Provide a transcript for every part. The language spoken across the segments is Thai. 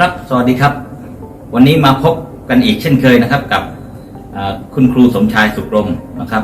ครับ สวัสดีครับ วันนี้มาพบกันอีกเช่นเคยนะครับกับคุณครูสมชายสุกรมนะครับ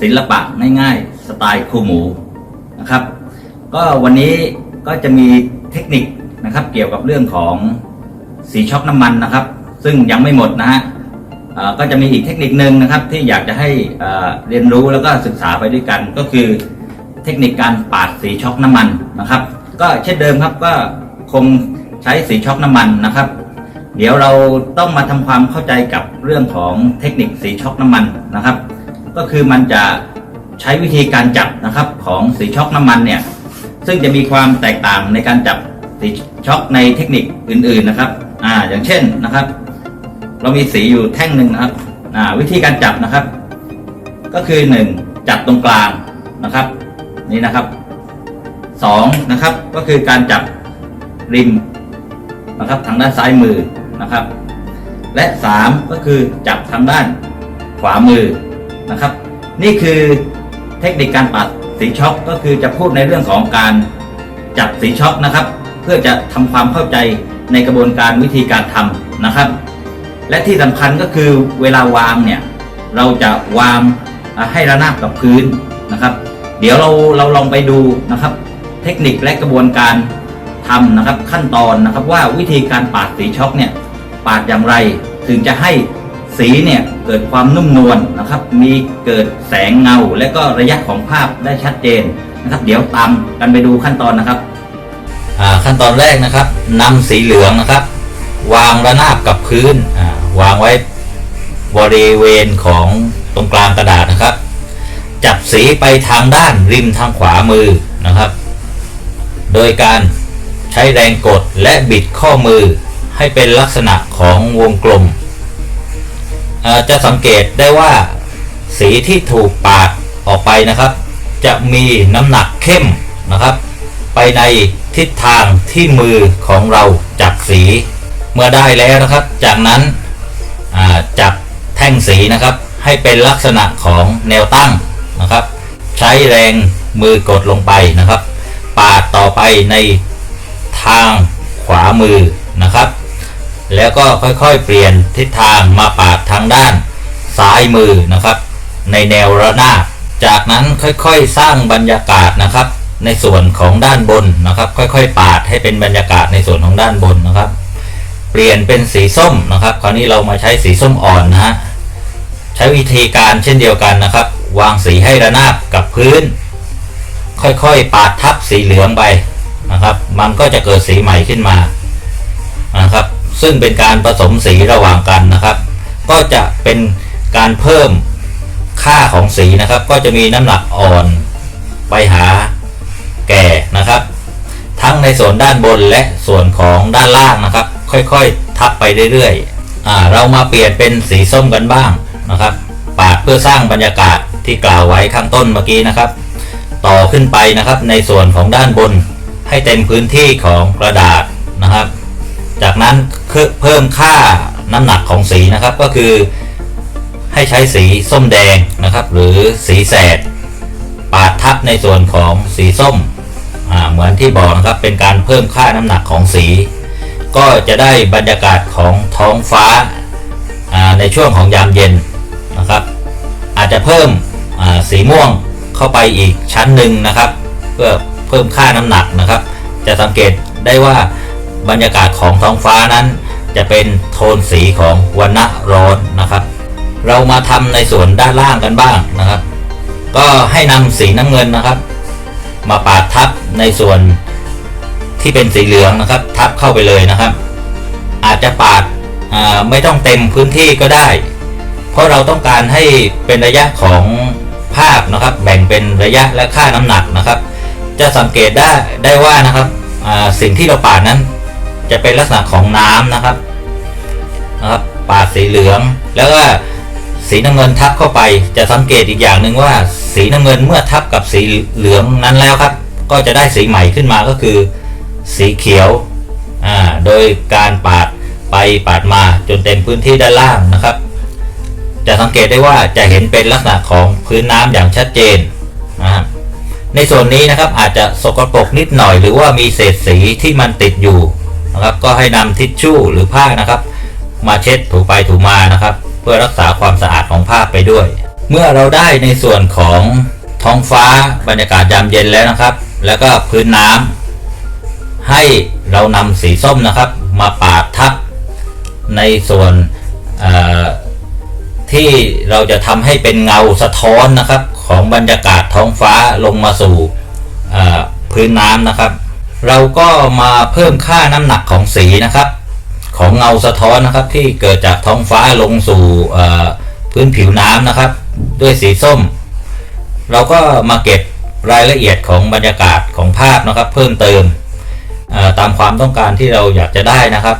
ศิลปะง่ายๆสไตล์ครูหมูนะครับ ก็วันนี้ก็จะมีเทคนิคนะครับ เกี่ยวกับเรื่องของสีช็อกน้ำมันนะครับ ซึ่งยังไม่หมดนะฮะก็จะมีอีกเทคนิคหนึ่งนะครับ ที่อยากจะให้เรียนรู้แล้วก็ศึกษาไปด้วยกันก็คือเทคนิคการปาดสีช็อกน้ำมันนะครับ ก็เช่นเดิมครับก็คง ช้สีช็อกน้ำมันนะครับ เดี๋ยวเราต้องมาทำความเข้าใจกับเรื่องของเทคนิคสีช็อกน้ำมันนะครับ ก็คือมันจะใช้วิธีการจับนะครับของสีช็อกน้ำมันเนี่ยซึ่งจะมีความแตกต่างในการจับสีช็อกในเทคนิคอื่นๆนะครับอ่าอย่างเช่นนะครับ เรามีสีอยู่แท่งหนึ่งนะครับอ่าวิธีการจับนะครับ ก็คือหนึ่งจับตรงกลางนะครับนี่นะครับสองนะครับก็คือการจับริม นะครับทางด้านซ้ายมือนะครับ และสามก็คือจับทางด้านขวามือนะครับ นี่คือเทคนิคการปัดสีช็อคก็คือจะพูดในเรื่องของการจับสีช็อคนะครับ เพื่อจะทำความเข้าใจในกระบวนการวิธีการทำนะครับ และที่สำคัญก็คือเวลาวางเนี่ยเราจะวางให้ระนาบกับพื้นนะครับ เดี๋ยวเราเราลองไปดูนะครับ เทคนิคและกระบวนการ ทำนะครับขั้นตอนนะครับว่าวิธีการปาดสีช็อกเนี่ยปาดอย่างไรถึงจะให้สีเนี่ยเกิดความนุ่มนวลนะครับ มีเกิดแสงเงา และก็ระยะของภาพได้ชัดเจนนะครับ เดี๋ยวตามกันไปดูขั้นตอนนะครับขั้นตอนแรกนะครับนำสีเหลืองนะครับ วางระนาบกับพื้นวางไว้บริเวณของตรงกลางกระดาษนะครับ จับสีไปทางด้านริมทางขวามือนะครับ โดยการ ช้แรงกดและบิดข้อมือให้เป็นลักษณะของวงกลม จะสังเกตได้ว่า สีที่ถูกปาดออกไปนะครับ จะมีน้ำหนักเข้มนะครับ ไปในทิศทางที่มือของเราจับสีเมื่อได้แล้วนะครับ จากนั้นจับแท่งสีนะครับ ให้เป็นลักษณะของแนวตั้งนะครับ ใช้แรงมือกดลงไปนะครับ ปาดต่อไปใน ทางขวามือนะครับ แล้วก็ค่อยๆเปลี่ยนทิศทางมาปาดทางด้านซ้ายมือนะครับ ในแนวระนาบจากนั้นค่อยๆสร้างบรรยากาศนะครับ ในส่วนของด้านบนนะครับ ค่อยๆ ปาดให้เป็นบรรยากาศในส่วนของด้านบนนะครับ เปลี่ยนเป็นสีส้มนะครับ คราวนี้เรามาใช้สีส้มอ่อนนะฮะใช้วิธีการเช่นเดียวกันนะครับ วางสีให้ระนาบกับพื้น ค่อยๆ ปาดทับสีเหลืองไป นะครับ มันก็จะเกิดสีใหม่ขึ้นมานะครับ ซึ่งเป็นการผสมสีระหว่างกันนะครับ ก็จะเป็นการเพิ่มค่าของสีนะครับ ก็จะมีน้ำหนักอ่อนไปหาแก่นะครับ ทั้งในส่วนด้านบนและส่วนของด้านล่างนะครับ ค่อยๆ ทับไปเรื่อยๆเรามาเปลี่ยนเป็นสีส้มกันบ้างนะครับ ปาดเพื่อสร้างบรรยากาศที่กล่าวไว้ข้างต้นเมื่อกี้นะครับ ต่อขึ้นไปนะครับในส่วนของด้านบน ให้เต็มพื้นที่ของกระดาษนะครับ จากนั้นเพิ่มค่าน้ำหนักของสีนะครับก็คือ ให้ใช้สีส้มแดงนะครับ หรือสีแสดปาดทับในส่วนของสีส้มเหมือนที่บอกนะครับเป็นการเพิ่มค่าน้ำหนักของสี ก็จะได้บรรยากาศของท้องฟ้าในช่วงของยามเย็นนะครับ อาจจะเพิ่มสีม่วงเข้าไปอีกชั้นหนึ่งนะครับ เพื่อ เพิ่มค่าน้ำหนักนะครับ จะสังเกตได้ว่าบรรยากาศของท้องฟ้านั้น จะเป็นโทนสีของวันณะร้อนนะครับ เรามาทำในส่วนด้านล่างกันบ้างนะครับ ก็ให้นำสีน้ำเงินนะครับ มาปาดทับในส่วนที่เป็นสีเหลืองนะครับ ทับเข้าไปเลยนะครับ อาจจะปาดาไม่ต้องเต็มพื้นที่ก็ได้ เพราะเราต้องการให้เป็นระยะของภาพนะครับ แบ่งเป็นระยะและค่าน้ำหนักนะครับ จะสังเกตได้ได้ว่านะครับสิ่งที่เราปาดนั้น จะเป็นลักษณะของน้ำนะครับนะครับปาดสีเหลือง แล้วก็สีน้ำเงินทับเข้าไป จะสังเกตอีกอย่างหนึ่งว่า สีน้ำเงินเมื่อทับกับสีเหลืองนั้นแล้วครับ ก็จะได้สีใหม่ขึ้นมาก็คือ สีเขียวอ่าโดยการปาดไปปาดมาจนเต็มพื้นที่ด้านล่างนะครับ จะสังเกตได้ว่าจะเห็นเป็นลักษณะของพื้นน้ำอย่างชัดเจนนะครับ ในส่วนนี้นะครับอาจจะสกปรกนิดหน่อย หรือว่ามีเศษสีที่มันติดอยู่นะครับ ก็ให้นำทิชชู่หรือผ้านะครับ มาเช็ดถูไปถูมานะครับ เพื่อรักษาความสะอาดของภาไปด้วย เมื่อเราได้ในส่วนของท้องฟ้าบรรยากาศยามเย็นแล้วนะครับ แล้วก็พื้นน้ำให้เรานำสีส้มนะครับ มาปาดทับในส่วนที่เราจะทำให้เป็นเงาสะท้อนนะครับ ของบรรยากาศท้องฟ้าลงมาสู่พื้นน้ำนะครับ เราก็มาเพิ่มค่าน้ำหนักของสีนะครับ ของเงาสะท้อนนะครับที่เกิดจากท้องฟ้าลงสู่พื้นผิวน้ำนะครับ ด้วยสีส้ม เราก็มาเก็บรายละเอียดของบรรยากาศของภาพนะครับ เพิ่มเติมตามความต้องการที่เราอยากจะได้นะครับ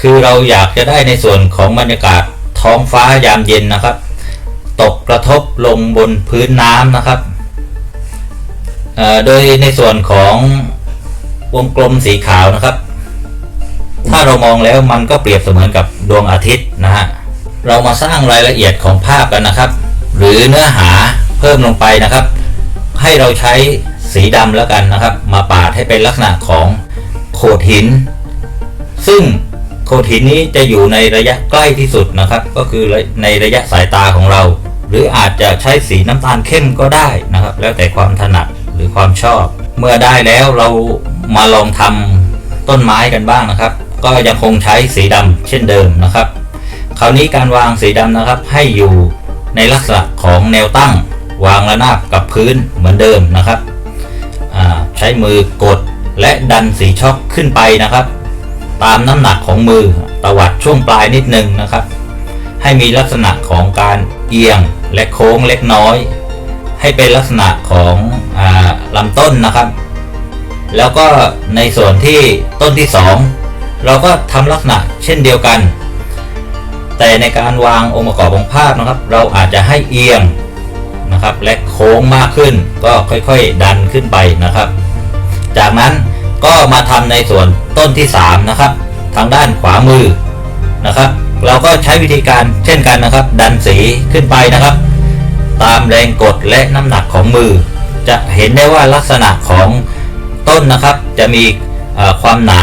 คือเราอยากจะได้ในส่วนของบรรยากาศท้องฟ้ายามเย็นนะครับ ตกกระทบลงบนพื้นน้ำนะครับ โดยในส่วนของวงกลมสีขาวนะครับ ถ้าเรามองแล้วมันก็เปรียบเสมือนกับดวงอาทิตย์นะฮะ เรามาสร้างรายละเอียดของภาพกันนะครับ หรือเนื้อหาเพิ่มลงไปนะครับ ให้เราใช้สีดำแล้วกันนะครับ มาปาดให้เป็นลักษณะของโขดหิน ซึ่งโขดหินนี้จะอยู่ในระยะใกล้ที่สุดนะครับ ก็คือในระยะสายตาของเรา หรืออาจจะใช้สีน้ำตาลเข้มก็ได้นะครับ แล้วแต่ความถนัดหรือความชอบ เมื่อได้แล้วเรามาลองทำต้นไม้กันบ้างนะครับ ก็ยังคงใช้สีดำเช่นเดิมนะครับ คราวนี้การวางสีดำนะครับ ให้อยู่ในลักษณะของแนวตั้ง วางระนาบกับพื้นเหมือนเดิมนะครับใช้มือกดและดันสีช็อกขึ้นไปนะครับ ตามน้ำหนักของมือตวัดช่วงปลายนิดนึงนะครับ ให้มีลักษณะของการเอียง และโค้งเล็กน้อย ให้เป็นลักษณะของอลำต้นนะครับ แล้วก็ในส่วนที่ต้นที่ 2 เราก็ทำลักษณะเช่นเดียวกัน แต่ในการวางองค์ประกอบของภาพนะครับ เราอาจจะให้เอียงนะครับ และโค้งมากขึ้นก็ค่อยๆดันขึ้นไปนะครับ จากนั้นก็มาทำในส่วนต้นที่ 3 นะครับ ทางด้านขวามือนะครับ เราก็ใช้วิธีการเช่นกันนะครับ ดันสีขึ้นไปนะครับ ตามแรงกดและน้ำหนักของมือ จะเห็นได้ว่าลักษณะของต้นนะครับ จะมีความหนา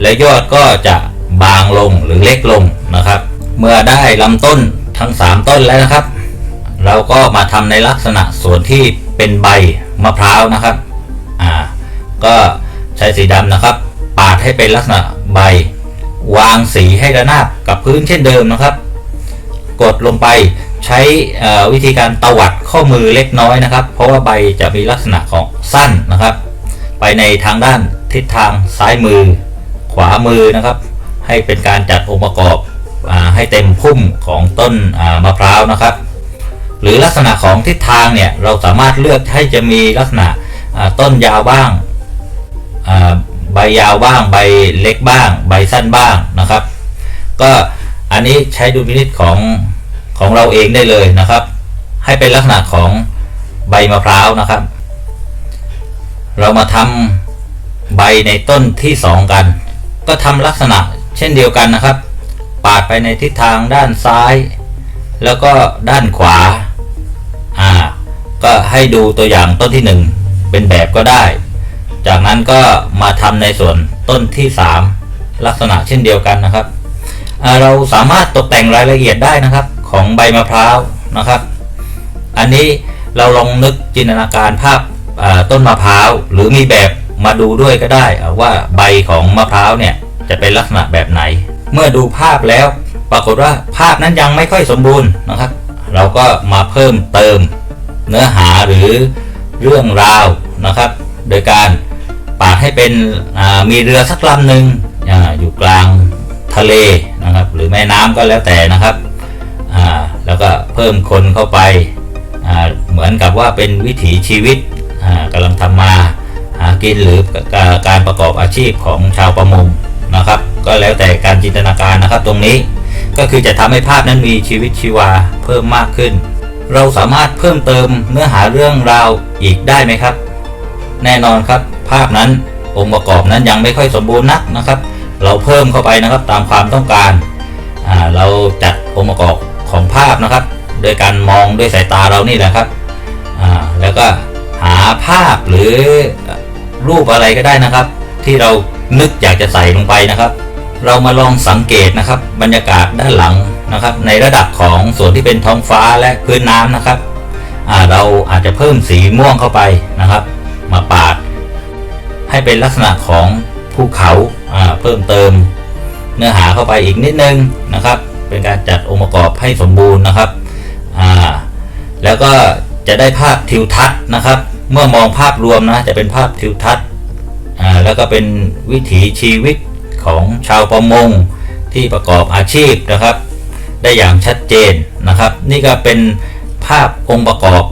และยอดก็จะบางลงหรือเล็กลงนะครับ เมื่อได้ลำต้นทั้ง 3 ต้นแล้วนะครับ เราก็มาทำในลักษณะส่วนที่เป็นใบมะพร้าวนะครับอ่าก็ใช้สีดำนะครับ ปาดให้เป็นลักษณะใบ วางสีให้ระนาบกับพื้นเช่นเดิมนะครับ กดลงไปใช้วิธีการตวัดข้อมือเล็กน้อยนะครับ เพราะว่าใบจะมีลักษณะของสั้นนะครับ ไปในทางด้านทิศทางซ้ายมือ ขวามือนะครับ ให้เป็นการจัดองค์ประกอบอให้เต็มพุ่มของต้นมะพร้าวนะครับ หรือลักษณะของทิศทางเนี่ยเราสามารถเลือกให้จะมีลักษณะต้นยาวบ้าง บยาวบ้างใบเล็กบ้าง ใบสั้นบ้างนะครับ ก็อันนี้ใช้ดุลพินิจของของเราเองได้เลยนะครับ ให้เป็นลักษณะของใบมะพร้าวนะครับ เรามาทำใบในต้นที่สองกัน ก็ทำลักษณะเช่นเดียวกันนะครับ ปาดไปในทิศทางด้านซ้าย แล้วก็ด้านขวาอ่าก็ให้ดูตัวอย่างต้นที่หนึ่งเป็นแบบก็ได้ จากนั้นก็มาทำในส่วนต้นที่สามลักษณะเช่นเดียวกันนะครับ เราสามารถตกแต่งรายละเอียดได้นะครับของใบมะพร้าวนะครับ อันนี้เราลองนึกจินตนาการภาพต้นมะพร้าวหรือมีแบบมาดูด้วยก็ได้ว่าใบของมะพร้าวเนี่ยจะเป็นลักษณะแบบไหน เมื่อดูภาพแล้วปรากฏว่าภาพนั้นยังไม่ค่อยสมบูรณ์นะครับ เราก็มาเพิ่มเติมเนื้อหาหรือเรื่องราวนะครับ โดยการ ปาดให้เป็นมีเรือสักลำหนึ่งอาอยู่กลางทะเลนะครับ หรือแม่น้ำก็แล้วแต่นะครับแล้วก็เพิ่มคนเข้าไปาเหมือนกับว่าเป็นวิถีชีวิตกำลังทำมาหากินหรือการการประกอบอาชีพของชาวประมงนะครับ ก็แล้วแต่การจินตนาการนะครับตรงนี้ก็คือจะทำให้ภาพนั้นมีชีวิตชีวาเพิ่มมากขึ้น เราสามารถเพิ่มเติมเนื้อหาเรื่องราวอีกได้ไหมครับ แน่นอนครับ ภาพนั้น องค์ประกอบนั้นยังไม่ค่อยสมบูรณ์นักนะครับ เราเพิ่มเข้าไปนะครับตามความต้องการาเราจัดองค์ประกอบของภาพนะครับ โดยการมองด้วยสายตาเรานี่แหละครับแล้วก็หาภาพหรือรูปอะไรก็ได้นะครับ ที่เรานึกอยากจะใส่ลงไปนะครับ เรามาลองสังเกตนะครับ บรรยากาศด้านหลังนะครับ ในระดับของส่วนที่เป็นท้องฟ้าและพื้นน้ำนะครับเราอาจจะเพิ่มสีม่วงเข้าไปนะครับ ให้เป็นลักษณะของภูเขาเพิ่มเติมเนื้อหาเข้าไปอีกนิดนึงนะครับ เป็นการจัดองค์ประกอบให้สมบูรณ์นะครับแล้วก็จะได้ภาพทิวทัศน์นะครับ เมื่อมองภาพรวมนะจะเป็นภาพทิวทัศน์แล้วก็เป็นวิถีชีวิตของชาวประมงที่ประกอบอาชีพนะครับ ได้อย่างชัดเจนนะครับ นี่ก็เป็นภาพองค์ประกอบ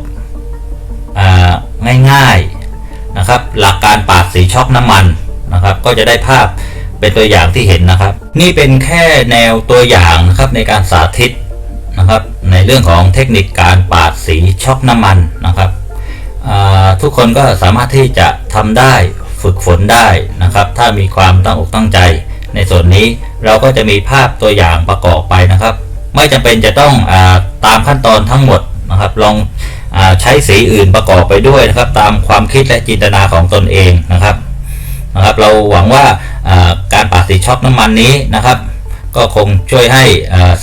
อง่ายๆ นะครับ หลักการปาดสีช็อกน้ำมันนะครับ ก็จะได้ภาพเป็นตัวอย่างที่เห็นนะครับ นี่เป็นแค่แนวตัวอย่างนะครับในการสาธิตนะครับ ในเรื่องของเทคนิคการปาดสีช็อกน้ำมันนะครับทุกคนก็สามารถที่จะทำได้ฝึกฝนได้นะครับ ถ้ามีความตั้งอกตั้งใจ ในส่วนนี้เราก็จะมีภาพตัวอย่างประกอบไปนะครับ ไม่จำเป็นจะต้องอตามขั้นตอนทั้งหมดนะครับ ลอง ใช้สีอื่นประกอบไปด้วยนะครับ ตามความคิดและจินตนาของตนเองนะครับนะครับ เราหวังว่าการปาสีช็อกน้ำมันนี้นะครับ ก็คงช่วยให้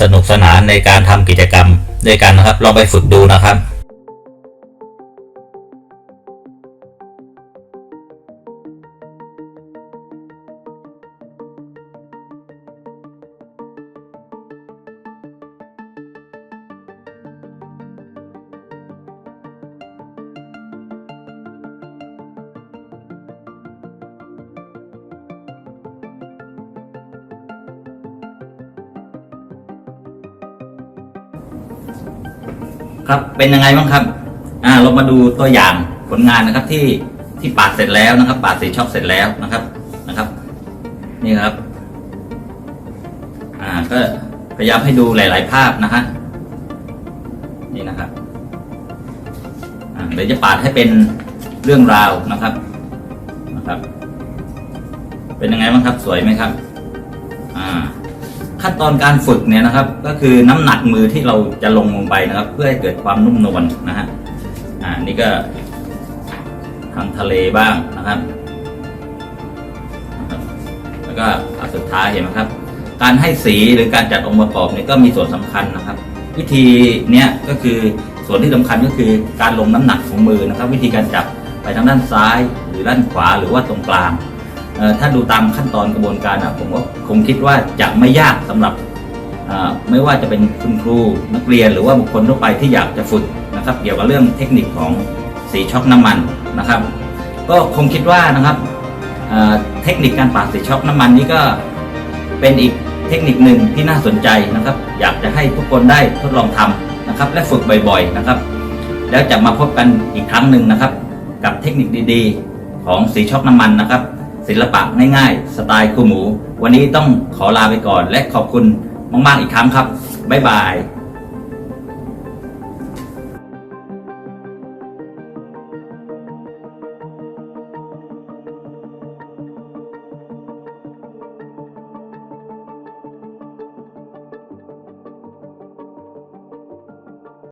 สนุกสนานในการทำกิจกรรมด้วยกันนะครับ ลองไปฝึกดูนะครับ ครับเป็นยังไงบ้างครับ อ่าเรามาดูตัวอย่างผลงานนะครับที่ที่ปาดเสร็จแล้วนะครับ ปาดสีช็อกเสร็จแล้วนะครับนะครับ นี่ครับ อ่าก็พยายามให้ดูหลาย ๆ ภาพนะฮะนี่นะครับอ่าเดี๋ยวจะปาดให้เป็นเรื่องราวนะครับนะครับ เป็นยังไงบ้างครับ สวยไหมครับ อ่า ขั้นตอนการฝึกเนี่ยนะครับ ก็คือน้ำหนักมือที่เราจะลงลงไปนะครับ เพื่อให้เกิดความนุ่มนวลนะฮะอ่านี่ก็ทางทะเลบ้างนะครับ แล้วก็อันสุดท้ายเห็นไหมครับ การให้สีหรือการจัดองค์ประกอบเนี่ยก็มีส่วนสำคัญนะครับ วิธีเนี้ยก็คือส่วนที่สำคัญก็คือการลงน้ำหนักของมือนะครับ วิธีการจับไปทางด้านซ้าย หรือด้านขวาหรือว่าตรงกลาง ถ้าดูตามขั้นตอนกระบวนการอะผมก็คงคิดว่าจะไม่ยากสำหรับไม่ว่าจะเป็นคุณครูนักเรียนหรือว่าบุคคลทั่วไปที่อยากจะฝึกนะครับ เกี่ยวกับเรื่องเทคนิคของสีช็อกน้ำมันนะครับ ก็คงคิดว่านะครับเทคนิคการปาดสีช็อกน้ำมันนี้ก็เป็นอีกเทคนิคหนึ่งที่น่าสนใจนะครับ อยากจะให้ทุกคนได้ทดลองทำนะครับ และฝึกบ่อยๆนะครับ แล้วจะมาพบกันอีกครั้งหนึ่งนะครับ กับเทคนิคดีๆ ของสีช็อกน้ำมันนะครับ ศิลปะง่ายๆ สไตล์ครูหมู วันนี้ต้องขอลาไปก่อนและขอบคุณมากๆอีกครั้งครับ บ๊ายบาย